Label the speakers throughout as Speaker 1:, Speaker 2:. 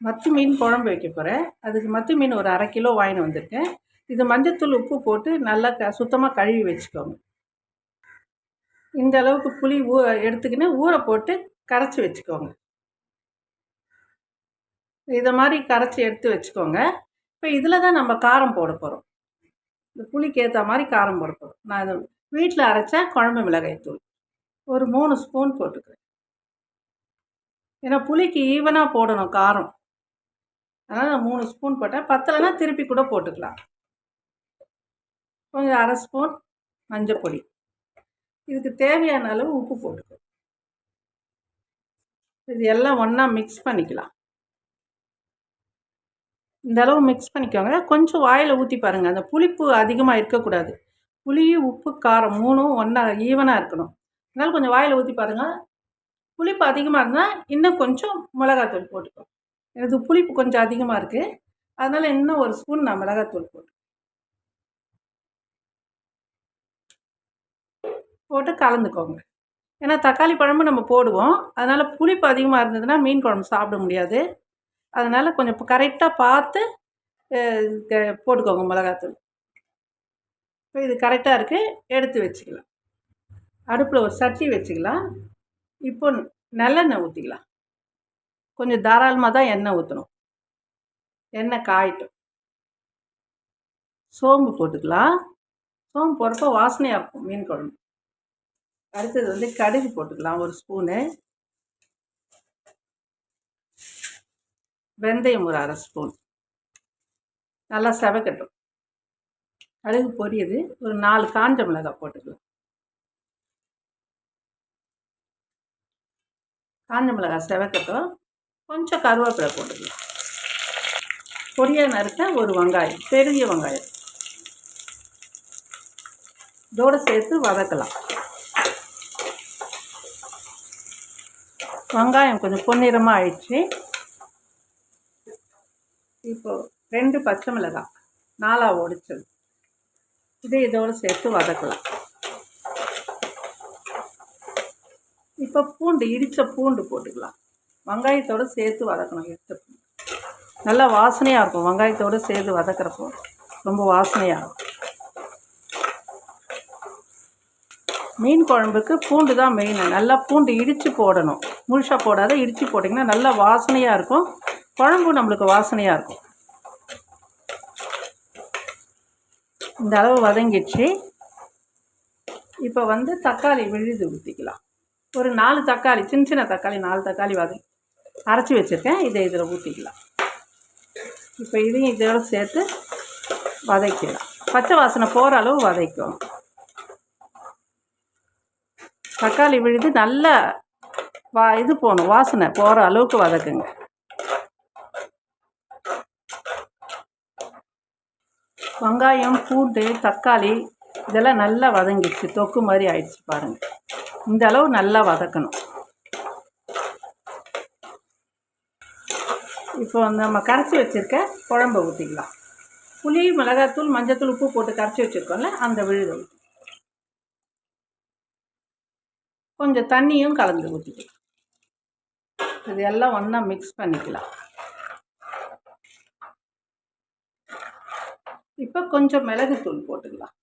Speaker 1: மத்து மீன் குழம்பு வைக்க போகிறேன் அதுக்கு மத்து மீன் ஒரு அரை கிலோ வாங்கின்னு வந்திருக்கேன். இது மஞ்சத்தூள் உப்பு போட்டு நல்லா க சுத்தமாக கழுவி வச்சுக்கோங்க. இந்த அளவுக்கு புளி ஊ எடுத்துக்கின்னு ஊற போட்டு கரைச்சி வச்சுக்கோங்க. இதை மாதிரி கரைச்சி எடுத்து வச்சுக்கோங்க. இப்போ இதில் தான் நம்ம காரம் போட போகிறோம் இந்த புளிக்கு ஏற்ற மாதிரி காரம் போட போகிறோம் நான் இது வீட்டில் அரைச்சா குழம்பு மிளகாய் தூள் ஒரு மூணு ஸ்பூன் போட்டுக்கிறேன். ஏன்னா புளிக்கு ஈவனாக போடணும் காரம். அதனால் நான் மூணு ஸ்பூன் போட்டேன். பத்தலைனா திருப்பி கூட போட்டுக்கலாம். கொஞ்சம் அரை ஸ்பூன் மஞ்சள் பொடி. இதுக்கு தேவையான அளவு உப்பு போட்டுக்கோ. இது எல்லாம் ஒன்றா மிக்ஸ் பண்ணிக்கலாம். இந்த அளவு மிக்ஸ் பண்ணிக்கோங்க. கொஞ்சம் வாயில் ஊற்றி பாருங்கள் அந்த புளிப்பு அதிகமாக இருக்கக்கூடாது. புளி உப்பு காரம் மூணும் ஒன்றா ஈவனாக இருக்கணும். அதனால் கொஞ்சம் வாயில் ஊற்றி பாருங்கள் புளிப்பு அதிகமாக இருந்தால் இன்னும் கொஞ்சம் மிளகாத்தூள் போட்டுக்கோ. எனக்கு புளிப்பு கொஞ்சம் அதிகமாக இருக்குது அதனால் இன்னும் ஒரு ஸ்பூன் நான் மிளகாத்தூள் போட்டு போட்டு கலந்துக்கோங்க. ஏன்னா தக்காளி பழமும் நம்ம போடுவோம். அதனால் புளிப்பு அதிகமாக இருந்ததுன்னா மீன் குழம்பு சாப்பிட முடியாது. அதனால் கொஞ்சம் கரெக்டாக பார்த்து போட்டுக்கோங்க மிளகாத்தூள். இப்போ இது கரெக்டாக இருக்குது எடுத்து வச்சுக்கலாம். அடுப்பில் ஒரு சட்டி வச்சுக்கலாம். இப்போ நல்லெண்ணெய் ஊற்றிக்கலாம் கொஞ்சம் தாராளமாக தான் எண்ணெய் ஊற்றணும் எண்ணெய் காயட்டும். சோம்பு போட்டுக்கலாம். சோம்பு போடுறப்போ வாசனையாக இருக்கும் மீன் குழம்பு. அடுத்தது வந்து கடுகு போட்டுக்கலாம் ஒரு ஸ்பூனு வெந்தயம் ஒரு அரை ஸ்பூன் நல்லா செவக்கட்டும். கடுகு பொரியது ஒரு நாலு காஞ்ச மிளகாய் போட்டுக்கலாம். காஞ்ச மிளகாய் செவக்கட்டும். கொஞ்சம் கருவேப்பிலை போட்டுக்கலாம். பொடியாக நறுக்க ஒரு வெங்காயம் பெரிய வெங்காயம். இதோடு சேர்த்து வதக்கலாம். வெங்காயம் கொஞ்சம் பொன்னிறமாக ஆயிடுச்சு. இப்போது ரெண்டு பச்சை மிளகாய் நாலாக ஒடிச்சது. இதை இதோடு சேர்த்து வதக்கலாம். இப்போ பூண்டு இடித்த பூண்டு போட்டுக்கலாம். வெங்காயத்தோடு சேர்த்து வதக்கணும் எடுத்து. நல்லா வாசனையாக இருக்கும். வெங்காயத்தோடு சேர்த்து வதக்கிறப்போ ரொம்ப வாசனையாக இருக்கும். மீன் குழம்புக்கு பூண்டு தான் மெயின் நல்லா பூண்டு இடித்து போடணும். முழுசாக போடாத இடித்து போட்டிங்கன்னா நல்லா வாசனையாக இருக்கும். குழம்பு நம்மளுக்கு வாசனையாக இருக்கும். இந்த அளவு வதங்கிடுச்சு. இப்போ வந்து தக்காளி விழுது ஊற்றிக்கலாம் ஒரு நாலு தக்காளி சின்ன சின்ன தக்காளி நாலு தக்காளி வதங்கி அரைச்சி வச்சுருக்கேன். இதை இதில் ஊற்றிக்கலாம் இப்போ இதையும் இதோட சேர்த்து வதக்கிடலாம். பச்சை வாசனை போகிற அளவு வதக்கும் தக்காளி விழுது நல்லா வா இது போகணும். வாசனை போகிற அளவுக்கு வதக்குங்க. வெங்காயம் பூண்டு தக்காளி இதெல்லாம் நல்லா வதங்கிடுச்சு. தொக்கு மாதிரி ஆயிடுச்சு பாருங்கள் இந்த அளவு நல்லா வதக்கணும். இப்போ நம்ம கரைச்சி வச்சுருக்க குழம்பை ஊற்றிக்கலாம் புளி மிளகாத்தூள் மஞ்சத்தூள் உப்பு போட்டு கரைச்சி வச்சுருக்கோம்ல அந்த விழுதை ஊற்றி கொஞ்சம் தண்ணியும் கலந்து ஊற்றிக்கலாம் இது எல்லாம் ஒன்றா மிக்ஸ் பண்ணிக்கலாம். இப்போ கொஞ்சம் மிளகுத்தூள் போட்டுக்கலாம்.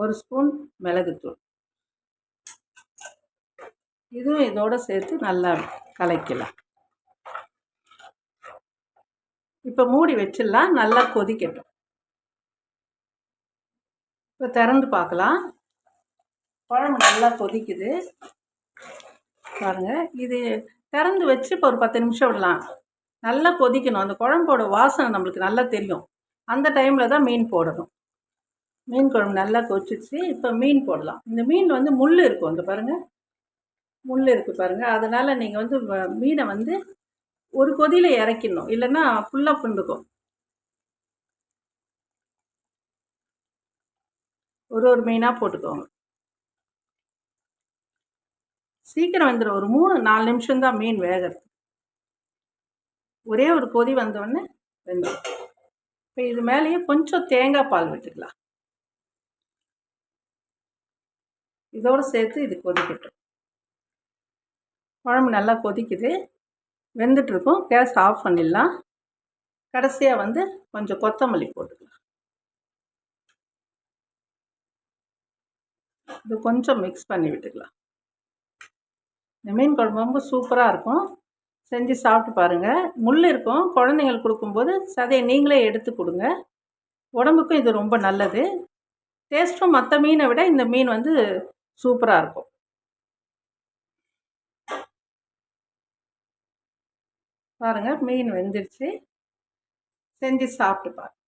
Speaker 1: ஒரு ஸ்பூன் மிளகுத்தூள். இதுவும் இதோடு சேர்த்து நல்லா கலக்கலாம். இப்போ மூடி வச்சிடலாம் நல்லா கொதிக்கட்டும். இப்போ திறந்து பார்க்கலாம். குழம்பு நல்லா கொதிக்குது. பாருங்கள் இது திறந்து வச்சு இப்போ ஒரு பத்து நிமிஷம் விடலாம். நல்லா கொதிக்கணும். அந்த குழம்போட வாசனை நம்மளுக்கு நல்லா தெரியும். அந்த டைமில் தான் மீன் போடணும். மீன் குழம்பு நல்லா கொச்சிச்சு இப்போ மீன் போடலாம். இந்த மீன் வந்து முள் இருக்கும். அந்த பாருங்கள் முள் இருக்குது பாருங்கள் அதனால் நீங்கள் வந்து மீனை வந்து ஒரு கொதியில் இறக்கிடணும். இல்லைன்னா ஃபுல்லாக புண்டுக்கும். ஒரு ஒரு மீனாக போட்டுக்கோங்க. சீக்கிரம் வந்துடும் ஒரு மூணு நாலு நிமிஷம்தான் மீன் வேகிறது. ஒரே ஒரு கொதி வந்தோடனே வெந்துடும் இப்போ இது மேலேயே கொஞ்சம் தேங்காய் பால் விட்டுக்கலாம். இதோடு சேர்த்து இது கொதிக்கட்டும். குழம்பு நல்லா கொதிக்குது. வெந்துட்டுருக்கும். கேஸ் ஆஃப் பண்ணிடலாம். கடைசியாக வந்து கொஞ்சம் கொத்தமல்லி போட்டுக்கலாம். இது கொஞ்சம் மிக்ஸ் பண்ணி விட்டுக்கலாம். இந்த மீன் குழம்பு ரொம்ப சூப்பராக இருக்கும். செஞ்சு சாப்பிட்டு பாருங்கள் முள் இருக்கும். குழந்தைங்களுக்கு கொடுக்கும்போது சதையை நீங்களே எடுத்து கொடுங்க. உடம்புக்கும் இது ரொம்ப நல்லது. டேஸ்ட்டும் மற்ற மீனை விட இந்த மீன் வந்து சூப்பராக இருக்கும். பாருங்கள் மீன் வெந்துருச்சு. செஞ்சு சாப்பிட்டு பாருங்கள்